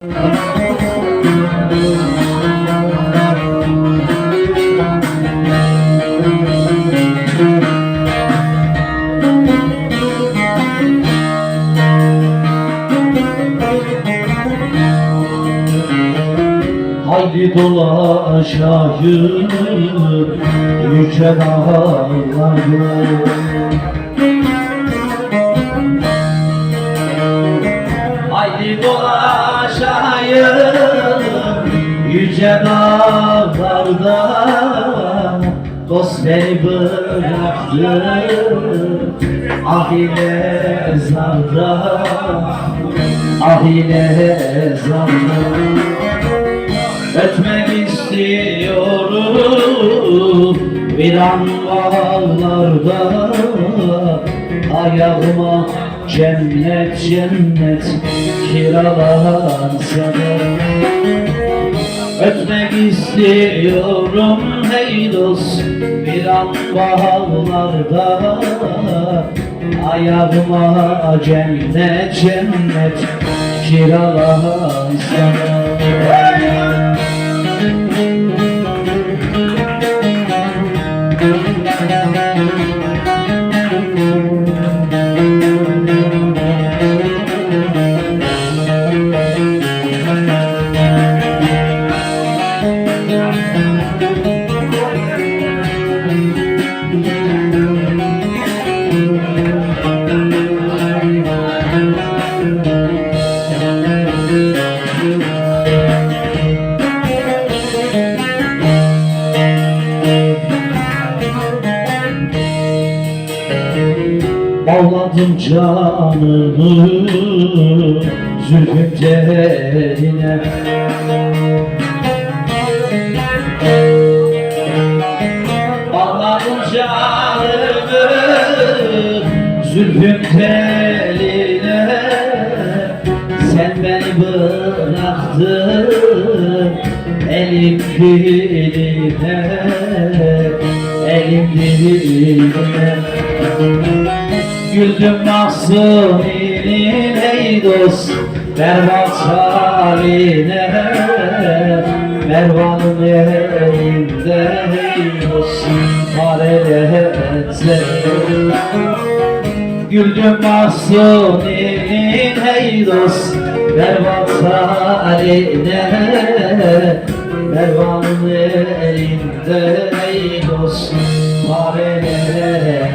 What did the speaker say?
Haydi dolaşayım yüce dağları Haydi dolaşayım yüce dağlarda Dost beni bıraktı. Ah ile zarda Ah ile zarda. Ötmek istiyorum bir an bağlarda Ayağıma cennet cennet kiralansa da Ötmek istiyorum hey dost bir an bağlarda Ayağıma cennet cennet kiralansa da Bağladım canımı zülfün teline Bağladım canımı zülfün teline elim diline Elim diline Güldüm mahzuninin ey dost Berbat haline. Mervan'ın elinde ey dost Fareler Güldüm mahzuninin ey dost Berbat haline Mervan'ın elinde ey dost Fareler